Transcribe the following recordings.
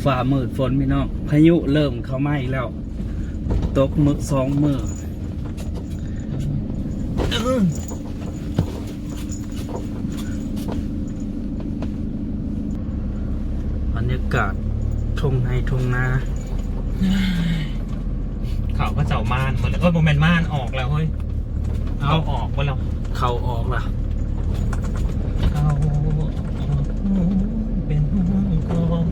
มืดฟ้ามืดฝนพี่น้องพายุเริ่มเข้ามาอีกแล้ว ตกมือสองมืออืมบรรยากาศทงในทงนาเขาก็เจ้าม่านหมดเลยเอ้ยโมเมนต์ม่านออกแล้วเฮ้ยเอาเอาออกหมดแล้วเข่าออกล่ะ เอาออกเป็นกอง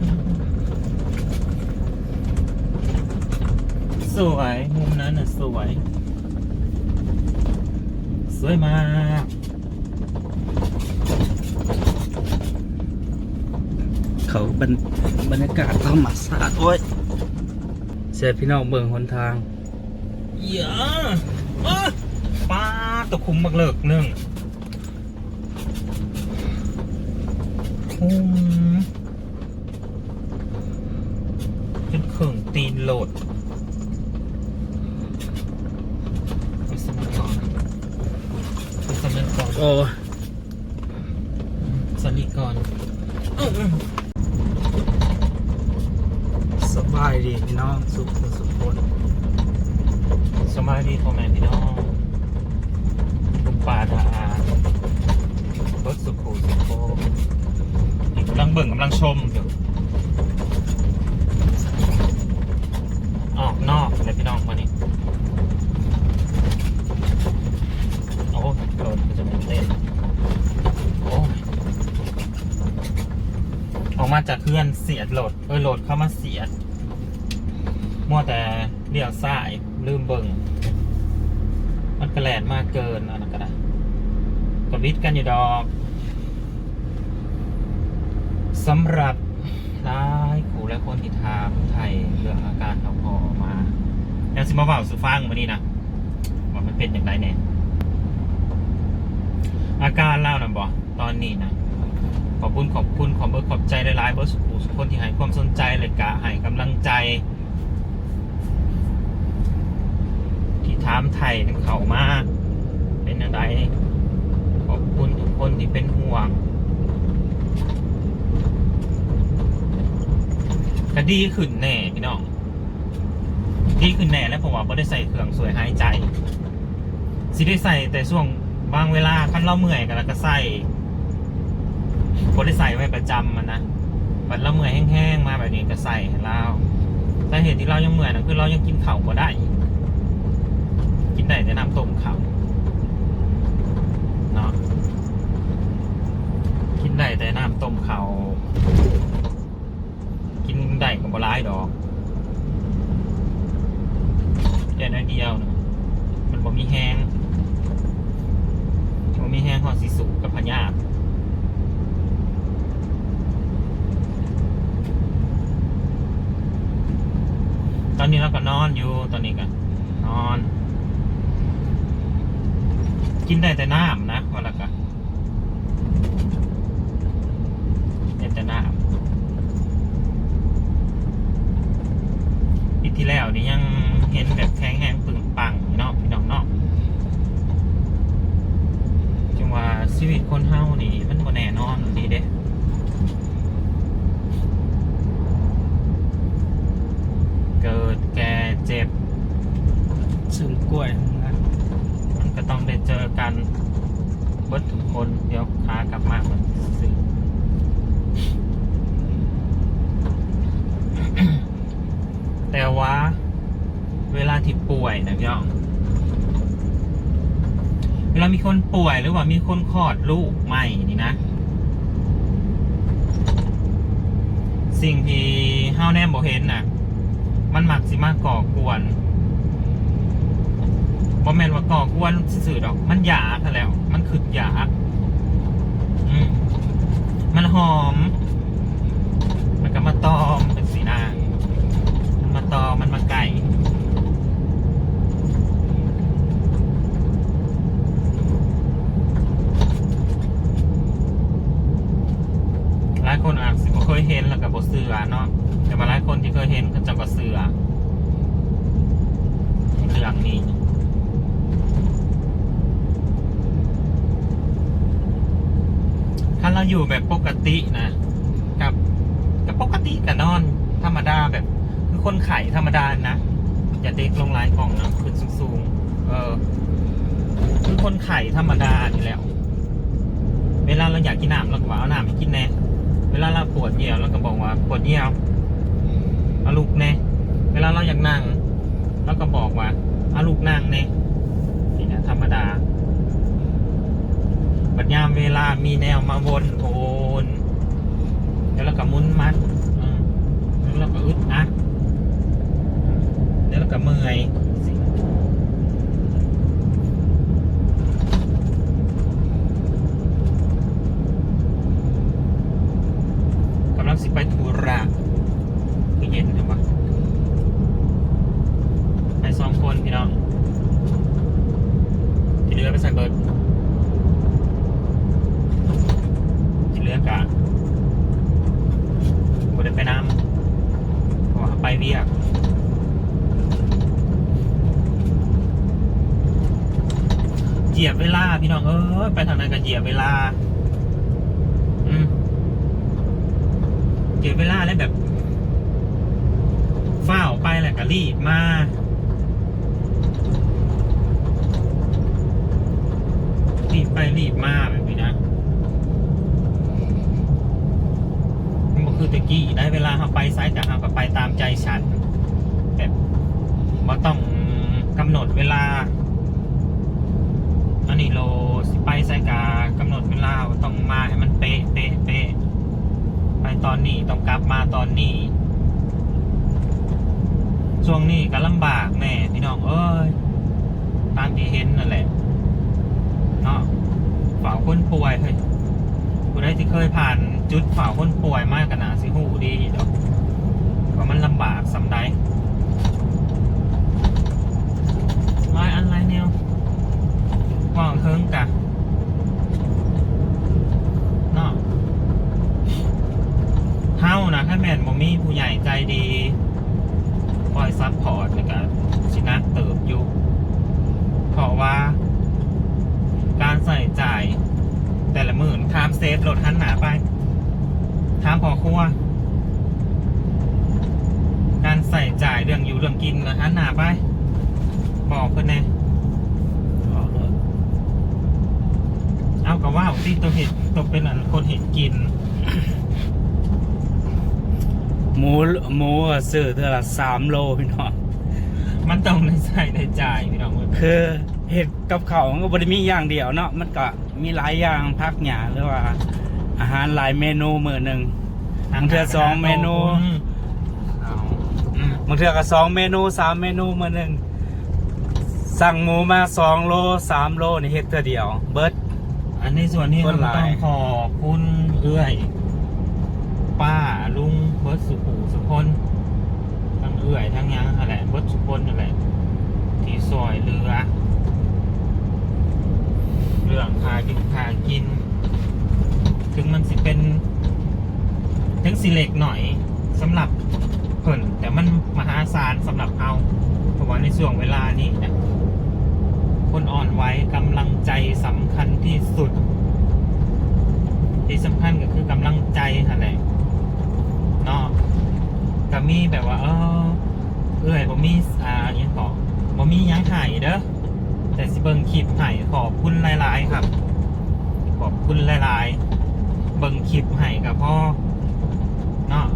สวยมุมนั้นน่ะสวย สวยมากเขาบรรบรรยากาศธรรมศาสตร์โอ้ยเสียพี่น้องเบิ่งหนทางเยอะป้าตะคุมบักเลิกหนึ่งคุมเป็นเข่องตีนโหลดไปสมัครก่อนไปสมัครก่อน โอ้สลิก่อนสบายดีพี่น้องสุขสุขคนสบายดีพ่อแม่พี่น้องลุงป่าทหารรถสุขสุโขนี่กำลังเบิ่งกำลังชมอยู่ ออกนอกเลยพี่น้องวันนี้ โอ้รถจะเป็นเต้นโอ้ยออกมาจากเคลื่อนเสียดโหลดเออโหลดเข้ามาเสียด มัวแต่เลี้ยวซ้ายลืมเบิ่งมันกระแลนมากเกินอันนั้นก็ได้กระวิดกันอยู่ดอกสำหรับหลายขู่และคนที่ถามไทยเรื่องอาการเขาพอมายังสิมาเบาสุฟังวันนี้นะว่ามันเป็นอย่างไรเนี่ยอาการเล่านะบอตอนนี้นะขอบคุณขอบคุณขอบเบอร์ขอบใจหลายๆเบอร์สุขุสุขคนที่ให้ความสนใจเลยกะให้กำลังใจ ที่ถามไทยนำเขามาเป็นอะไรขอบคุณทุกคนที่เป็นห่วงก็ดีขึ้นแน่พี่น้องดีขึ้นแน่แล้วผมว่าไม่ได้ใส่เครื่องสวยหายใจสิได้ใส่แต่ช่วงบางเวลาคันเราเมื่อยกันแล้วก็ใส่บ่ได้ใส่ไว้ประจำมันนะบัดเราเมื่อยแห้งๆมาแบบนี้ก็ใส่เราแต่เหตุที่เรายังเมื่อยนะคือเรายังกินข้าวบ่ได้ ได้แต่น้ำต้มข้าวเนาะกินได้แต่น้ำต้มข้าวกินได้กับบร้ายดอกแค่น้อยเดียวนะมันบ่มีแห้งบ่มีแห้งหอดสิสุกับพญาติตอนนี้เราก็นอนอยู่ตอนนี้กันนอน กินได้แต่น้ำนะวันละกะได้แต่น้ำปีที่แล้วนี่ยังเห็นแบบแข็งแห้งปึงปังอยู่เนาะพี่น้องเนาะจังว่าชีวิตคนเฮานี่ มันบ่แน่นอนดีเด้ เกิดแก่เจ็บ ซึ่งกล้วยนะ มันก็ต้องได้เจอ กันเบิดทุกคนเดี๋ยวพากลับมาเหมือนสื่อแต่ว่า เวลาที่ป่วยนะพี่อง เวลามีคนป่วยหรือว่ามีคนคลอดลูกใหม่นี่นะ สิ่งที่เฮาแนมบ่เห็นน่ะ มันหมักสิมากก่อกวน บ่แมนว่าก่อกวนสื่อดอก มันหยาซะแล้ว มันคือหยาอืมมันหอม มันก็มาตอมเป็นสีน้ามันมาตอมมันมาไก่หลายคนอาจจะเคยเห็นแล้วกับบทเสือเนาะแต่มาหลายคนที่เคยเห็นก็จะกับเสือเรื่องนี้าเราอยู่แบบปกตินะกับกับปกติกับนอนธรรมดาแบบ คือคนไข่ธรรมดานะอย่าเด็กลงลายกล่องนะขึ้นสูงๆเออคือคนไข่ธรรมดานี่แล้ว เวลาเราอยากกินน้ำเราก็ว่าเอาน้ำให้กินแน่เวลาเราปวดเหี่ยวเราก็บอกว่าปวดเหี่ยวเอาลูกแน่เวลาเราอยากนั่งเราก็บอกว่าเอาลูกนั่งแน่นี่นะธรรมดา ยามเวลามีแนวมาวนโอนแล้วเราก็มุนมัดอืมแล้วเราก็อึดอัดแล้วเราก็เมื่อยกำลังสิไปธุระคือเย็นใช่ปะไปสองคนพี่น้องที่เหลือไปใส่เบิร์ด ที่เหลือกะบ่ได้ไปน้ำเพราะว่าไปเวียกเหยียบเวลา พี่น้องเอ้ยไปทางนั้นก็เหยียบเวลา อืมเหยียบเวลาแล้วแบบเฝ้าไปแหละก็รีบมารีบไปรีบมาแบบนี้นะมันก็คือตะกี้ได้เวลาเราไปซ้ายแต่เราก็ไปตามใจฉันแบบว่าต้องกำหนดเวลา นี้โลสิไปไซกากำหนดเวลาต้องมาให้มันเป๊ะเป๊ะเป๊ะไปตอนนี้ต้องกลับมาตอนนี้ ช่วงนี้ก็ลำบากแน่พี่น้องเอ้ยตามที่เห็นนั่นแหละเนาะฝ่าคนป่วยเฮ้ยผู้ใดที่เคยผ่านจุดฝ่าคนป่วยมากกันนะสิหูดีเดี๋ยวว่ามันลำบากสำได้ลายอันไรแนว ว่างเทิงกะเนาะเฮานะถ้าแม่นบ่มีผู้ใหญ่ใจดีคอยซัพพอร์ตในการชินักเติบอยู่เพราะว่า การใส่จ่ายแต่ละหมื่นทามเซฟรถทันหนาไปทามพอครัวการใส่จ่ายเรื่องอยู่เรื่องกินนะทันหนาไป บอกเพื่อนแน่ เอากับว่าที่ตัวเห็ดตัวเป็นอันคนเห็ดกิน หมูหมูอะซื้อเท่าละสามโลพี่น้องมันต้องได้ใส่ได้จ่ายพี่น้องคือเห็ดกับเขาวมันก็บริมีอย่างเดียวเนาะมันก็มีหลายอย่างพักหยาหรือว่า อาหารหลายเมนูมือหนึ่งบางเทื่อสองเมนูเอาอืมบางเทื่อก็สองเมนูสามเมนูมือหนึ่งสั่งหมูมาสองโลสามโลนี่เฮ็ดเท่อเดียว เบิร์ด อันนี้ส่วนนี้คนเราหลายต้องขอบคุณเอื้อย ป้าลุงเบิร์ดสุขูสุพลทั้งเอื้อยทั้งหยังอะไรเบิร์ดสุพลอะไรที่ซอยเรือ เรื่องพากินพากิน ถึงมันสิเป็นถึงสิเล็กหน่อยสำหรับเพิ่นแต่มันมหาศาลสำหรับเอาเพราะว่าในช่วงเวลานี้นะ คนอ่อนไหวกำลังใจสำคัญที่สุด ที่สำคัญก็คือกำลังใจฮะแหละเนาะก็มีแบบว่า เออเอ้ยผมมีอ่าอหยังขอผมมียังไห้เด้อแต่สิเบิงคลิปไห้ขอบคุณหลาย ๆ ครับ ขอบคุณหลาย ๆ เบิงคลิปไห้กับพ่อเนาะ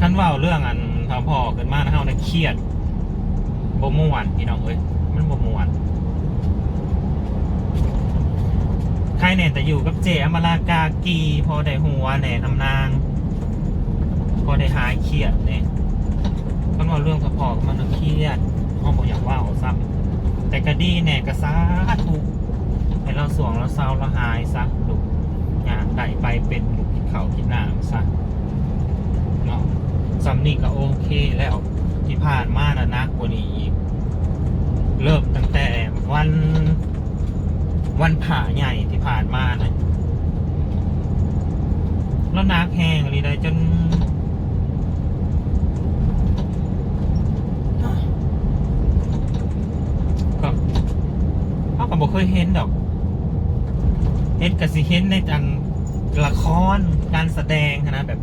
คันเว่าเรื่องอันพอพอขึ้นมานะ เครียดบ่ม่วนพี่น้องเอ้ยมันบ่ม่วนใครเนี่ยแต่อยู่กับเจอมรากากีพอได้หัวแน่ทำนาง พอได้หายเครียดเนี่ยมันว่าเรื่องพอๆมันเครียดอ้อมบอกอยากว่าเอาซ้ำแต่ก็ดีแน่ก็สาธุให้เราสวงเราเศร้าเราหายซะลูกงานได้ไปเป็นลูกกินเขาวกินน้ำซะเนาะซัมนี่ก็โอเคแล้ว ที่ผ่านมานะนักกว่านี้อีก เริ่มตั้งแต่วันวันผ่าใหญ่ที่ผ่านมานะแล้วนักแห้งอะไรได้จนก็เขาก็บอกเคยเห็นดอกเห็นกับสิเห็นในอันละครการแสดงนะแบบ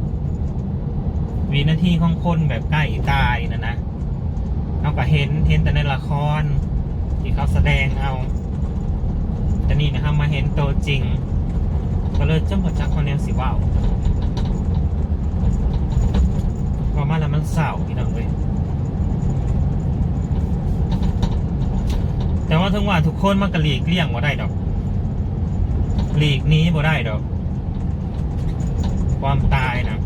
วินาทีของคนแบบใกล้ตายนะนะเขาก็เห็นเห็นแต่ในละคร ที่เขาแสดงเอาแต่นี่นะครับมาเห็นตัวจริง ก็เลยจ้องจักคนแนวสิว่าวพอมาแล้วมันเศร้าพี่น้องเลยแต่ว่าทั้งว่าทุกคนมันก็หลีกเลี่ยงว่าได้ดอก หลีกนี้บ่ได้ดอก ความตายนะ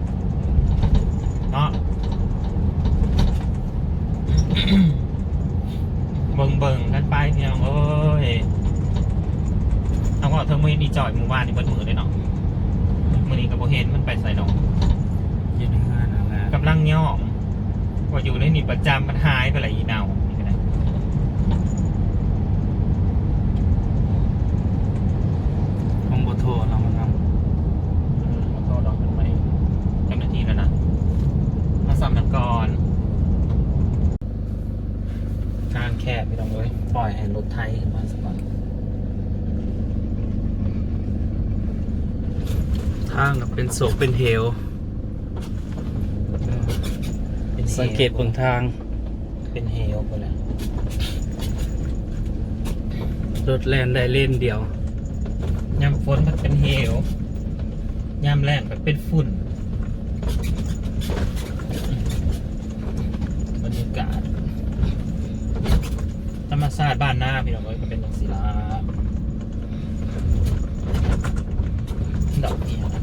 เนาะเบิ่งเบิ่งๆกันไปพี่น้องเอ้ยเอาก็เธอมือนี่จอยมือว่านนี่เบิดมือเลยเนาะมือนี้กับโบเห็นมันไปใส่ดอกอยู่ในงานนั่นแหละกำลังย่องว่าอยู่ในนี่ประจำมันหายไปเลยอีเนานี่ก็ได้ ของบโทรเรามาท อืมขอโทษดอกมันไปเจ้าหน้าที่แล้วนะมาสำนักกรทางแคบพี่น้องเอ้ย ปล่อยให้รถไทยขึ้นมาสักก่อนำทางก็เป็นโศกเป็นเหวเป็นหวสังเกตบนทาง เป็นเฮลไปแล้วรถแลนได้เล่นเดียวยามฝนมันเป็นเฮลยามแรงแบบเป็นฝุ่นบรรยากาศธ รรมชาติบ้านหน้าพี่น้องเอ้ยก็เป็นดอกศิลาดอกเนี้ยนะ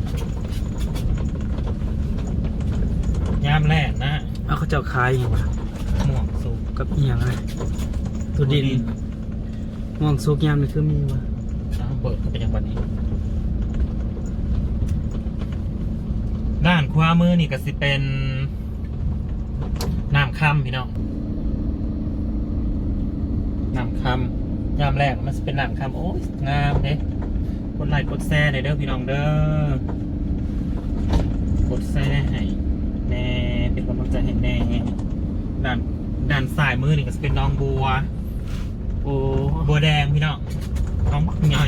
ยามแรงนะเอาเขาเจ้าคายอยู่วะม่วงสุกกับอีหยังไงตัวดินม่วงสุกยามนี่คือมีวะอ้าวเปิดก็เป็นอย่างวันนี้ ด้านขวามือนี่ก็สิเป็นน้ำค่ำพี่น้อง น้ำค่ำยามแรกมันจะเป็นน้ำค่ำโอ้ยงามเด้กดไลค์กดแชร์หน่อยเด้อพี่น้องเด้อกดแชร์ให้แน่เป็นกำลังใจให้แน่ด้านด้านซ้ายมือนี่ก็จะเป็นน้องบัวโอ้บัวแดงพี่น้องน้องบักใหญ่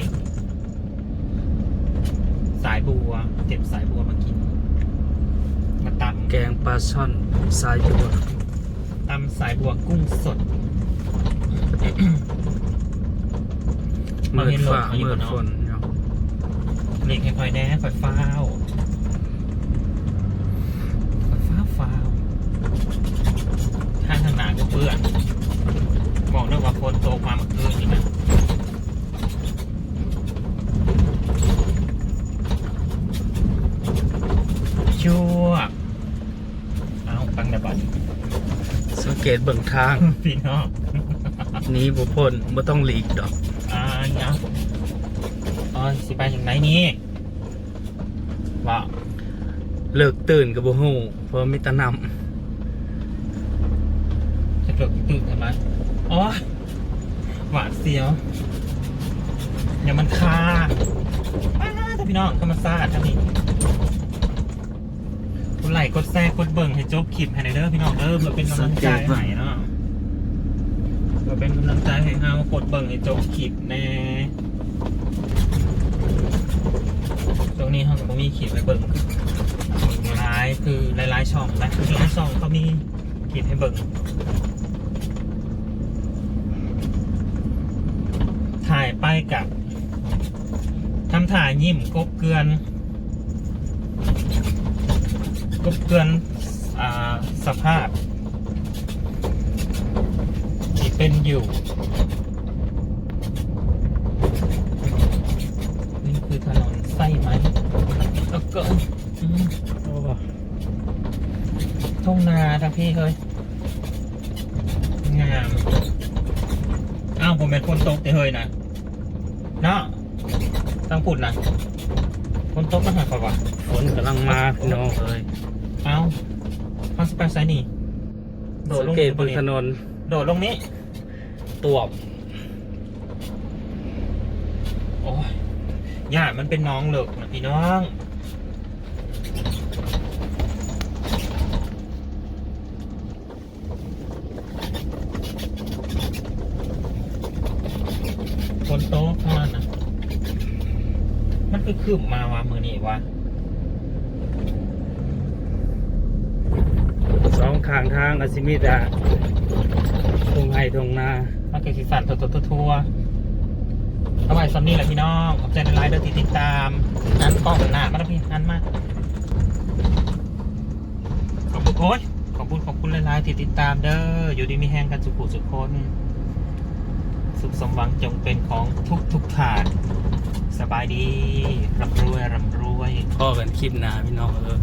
สายบัวเก็บสายบัวมากิน มาตแกงปลาช่อนสายบัวำตำสายบัวกุ้งสด มาเมื่อเห็นรถฟ้าเขาอยู่เมื่อบนเนาะฝนเนาะเล็กค่อยๆแน่ค่อยฟ้าวค่อยฟ้าวฟ้าวข้างทางหนาก็เปื้อนบอกด้วยว่าฝนตกมาเมื่อคืนนี่นะชั่วเอาตั้งแต่บัดสังเกตเบิ่งทางพี่น้องห นี้บุพ้นบ่ต้องหลีกดอกอ่าเนี่ยอ๋อสิไปถึงไหนนี่ว่าเลิกตื่นกับบ่ฮู้เพราะมีแตะนจะเกิดตื่นทำไมอ๋อหวาดเสียวอย่ามันคาอ้าแต่พี่น้องก็มาซาดท่านี้กดไลค์กดแชร์กดเบิ่งให้จบคลิปให้ในอยเด้อพี่น้องเด้อเพื่อเป็นกำลังใจให้เนาะ เพื่อเป็นกำลังใจให้เฮากดเบิ่งให้จบคลิปแน่ตรงนี้เฮาก็บ่มีคลิปให้เบิ่งคือหลายคือหลายๆช่องนะหลายช่องเขามีคลิปให้เบิ่งถ่ายไปกับทำถ่ายยิ้มกบเกลือนกบเกลือนอสภาพ ที่ เป็นอยู่ นี่คือถนนไส้ไหมแล้วก็อืมำโอ้ทุ่งนาทั้งพี่เลยงามอ้าวผมเป็นคนตกแต่เฮยนะเนาะต้องพูดนะคนตกมาหาเขาวะฝนกำลังมาพี่น้องเอ้ยเอ้าเขาสไปไซนี่ โดดสังลงเกตบนถนน โดดลงนี้ ตวบย่ามันเป็นน้องเหลิกนะพี่น้องคนโต๊ะเข้ามานะมันคือคืบมาวะมือนี่วะสองข้างทางก็สิมีแต่ทงไห้ทงนา คือสีสันตัวตัวทัวๆเอาไว้สำนี่แหละพี่น้อง ขอบใจในไลน์เดินติดตามอันป้องหน้ามาแล้วพี่อันมาขอบคุณโอ้ยขอบคุณขอบคุณหลายๆที่ติดตามเด้อ อยู่ดีมีแห้งกันสุขุสุขคนสุขสมหวังจงเป็นของทุกทุกฐาน สบายดีร่ำรวยร่ำรวยพ่อกันคลิปหนาพี่น้องเออ